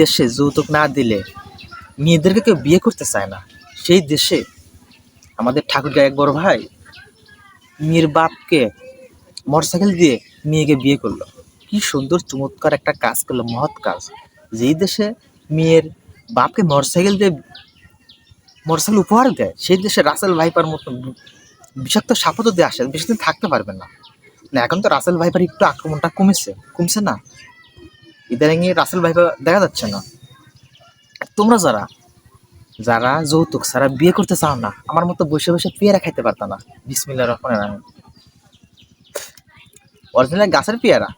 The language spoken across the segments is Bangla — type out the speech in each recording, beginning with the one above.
দেশে যৌতুক না দিলে মেয়েদেরকে কেউ বিয়ে করতে চায় না। সেই দেশে আমাদের ঠাকুর এক বড় ভাই মেয়ের বাপকে মোটরসাইকেল দিয়ে মেয়েকে বিয়ে করল। কি সুন্দর, চমৎকার একটা কাজ করল, মহৎ কাজ। যেই দেশে মেয়ের বাপকে মোটরসাইকেল দিয়ে মোটরসাইকেল উপহার দেয়, সেই দেশে রাসেল ভাইপার মতো বিষাক্ত সাপও যদি আসে বেশি দিন থাকতে পারবেন না। না, এখন তো রাসেল ভাইপার একটু আক্রমণটা কমেছে, কমছে না। ইদানিং রাসেল ভাইপার দেখা যাচ্ছে না। তোমরা যারা যারা যৌতুক ছাড়া বিয়ে করতে চাও না, আমার মতো বসে বসে পেয়ারা খাইতে পারত না। বিসমিল্লা রহমান রাহিম। অরিজিনাল গাছের পেয়ারা।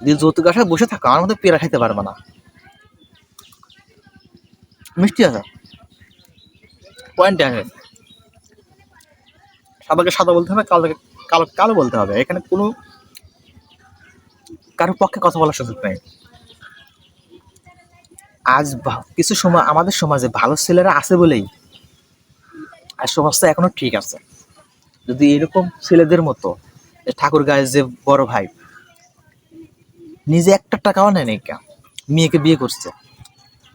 যদি যৌতুক গাছে বসে থাকো, আমার মতো পেয়ারা খাইতে পারবে না। মিষ্টি আছে? পয়েন্ট আছে। সাদাকে সাদা বলতে হবে কালোকে কালো কালো বলতে হবে। এখানে কোনো কারোর পক্ষে কথা বলার সুযোগ নেই। আজ কিছু সময় আমাদের সমাজে ভালো ছেলেরা আছে বলেই আর সমাজটা এখনও ঠিক আছে। যদি এরকম ছেলেদের মতো ঠাকুর গায়ের যে বড় ভাই, নিজে একটা টাকাও নেয় নাই কেন? মেয়েকে বিয়ে করছে।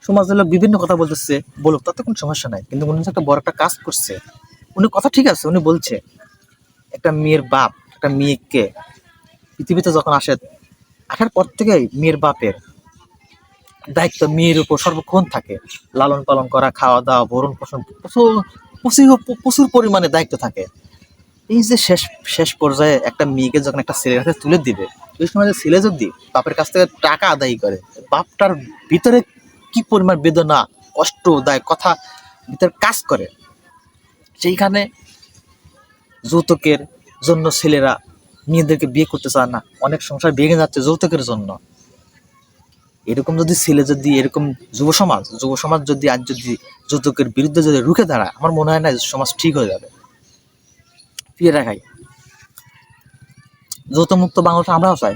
সমাজের লোক বিভিন্ন কথা বলতেছে, বলুক, তাতে কোনো সমস্যা নাই। কিন্তু উনি একটা বড় একটা কাজ করছে। উনি কথা ঠিক আছে, উনি বলছে, একটা মেয়ের বাপ, একটা মেয়েকে পৃথিবীতে যখন আসে আসার পর থেকেই মেয়ের বাপের দায়িত্ব মেয়ের উপর সর্বক্ষণ থাকে। লালন পালন করা, খাওয়া দাওয়া, ভরণ পোষণ প্রচুর প্রচুর পরিমাণে দায়িত্ব থাকে। এই যে শেষ শেষ পর্যায়ে একটা মেয়েকে যখন একটা ছেলের হাতে তুলে দিবে, ওই সময় যে ছেলে যদি বাপের কাছ থেকে টাকা আদায় করে, বাপটার ভিতরে কি পরিমাণ বেদনা, কষ্ট, দায়, কথা ভিতরে কাজ করে, সেইখানে যৌতুকের জন্য ছেলেরা মেয়েদেরকে বিয়ে করতে চায় না, অনেক সংসার ভেঙে যাচ্ছে যৌতুকের জন্য। এরকম যদি ছেলে যদি, এরকম যুব সমাজ যুব সমাজ যদি আজ যদি যৌতুকের বিরুদ্ধে যদি রুখে দাঁড়ায়, আমার মনে হয় না সমাজ ঠিক হয়ে যাবে। ফিরে রাখাই যৌতুক মুক্ত বাংলাদেশ আমরাও চাই।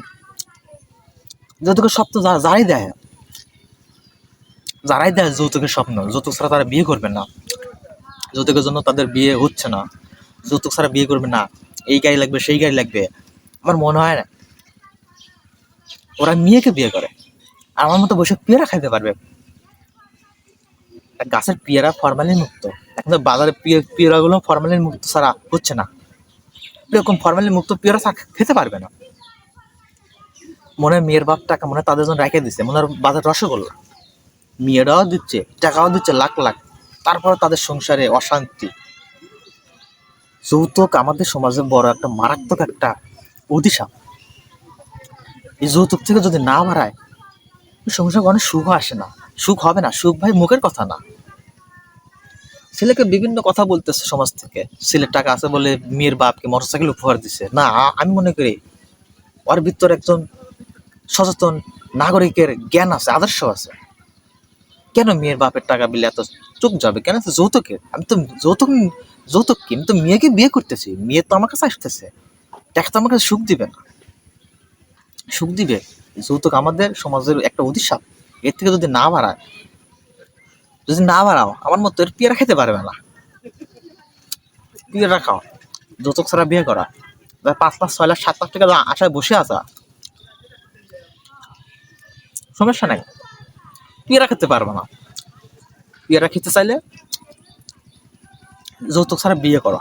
যৌতুকের স্বপ্ন যারাই দেয় যারাই দেয় যৌতুকের স্বপ্ন, যৌতুক ছাড়া তারা বিয়ে করবে না। যৌতুকের জন্য তাদের বিয়ে হচ্ছে না। যৌতুক ছাড়া বিয়ে করবে না। এই গাড়ি লাগবে, সেই গাড়ি লাগবে। আমার মনে হয় না। ওরা মেয়েকে বিয়ে করে। আমার মতো বসে পেয়ারা খাইতে পারবে। গাছের পেয়ারা ফরমালিন মুক্ত। এখন তো বাজারে পেয়ারাগুলো ফরমালিন মুক্ত ছাড়া হচ্ছে না। এরকম ফরমালিন মুক্ত পেয়ারা খেতে পারবে না। মনে হয় মেয়ের বাপ টাকা মনে হয় তাদের জন্য রেখে দিচ্ছে মনে হয় বাজার রসগোল্লা। মেয়েরাও দিচ্ছে, টাকাও দিচ্ছে লাখ লাখ। তারপরে তাদের সংসারে অশান্তি। যৌতুক আমাদের সমাজে বড় একটা মারাত্মক একটা অধিশাপ এই যৌতুক থেকে যদি না বাড়ায় সংসারে অনেক সুখ আসে না। সুখ হবে না, সুখ ভাই মুখের কথা না। ছেলেকে বিভিন্ন কথা বলতেছে সমাজ থেকে। ছেলের টাকা আছে বলে মেয়ের বাপকে মোটরসাইকেল উপহার দিছে। না, আমি মনে করি ওর ভিতর একজন সচেতন নাগরিকের জ্ঞান আছে, আদর্শ আছে। কেন মেয়ের বাপের টাকা বিলে এত চোখ যাবে? কেন যৌতুকের? আমি তো যৌতুক যৌতুক কি? আমি তো মেয়েকে বিয়ে করতেছি। মেয়ে তো আমার কাছে আসতেছে। টাকা তো আমাকে সুখ দিবে না। সুখ দিবে, যৌতুক আমাদের সমাজের একটা অধিশাপ এর থেকে যদি না বাড়ায়, যদি না বাড়াও, আমার মতো এর পেয়ারা খেতে পারবে না। পেয়ারা খাও, যৌতুক ছাড়া বিয়ে করা। পাঁচ লাখ, ছয় লাখ, সাত লাখ টাকা আশায় বসে আসা সমস্যা নাই। পেয়ারা খেতে পারবে না। পেয়ারা খেতে চাইলে যৌতুক ছাড়া বিয়ে করো।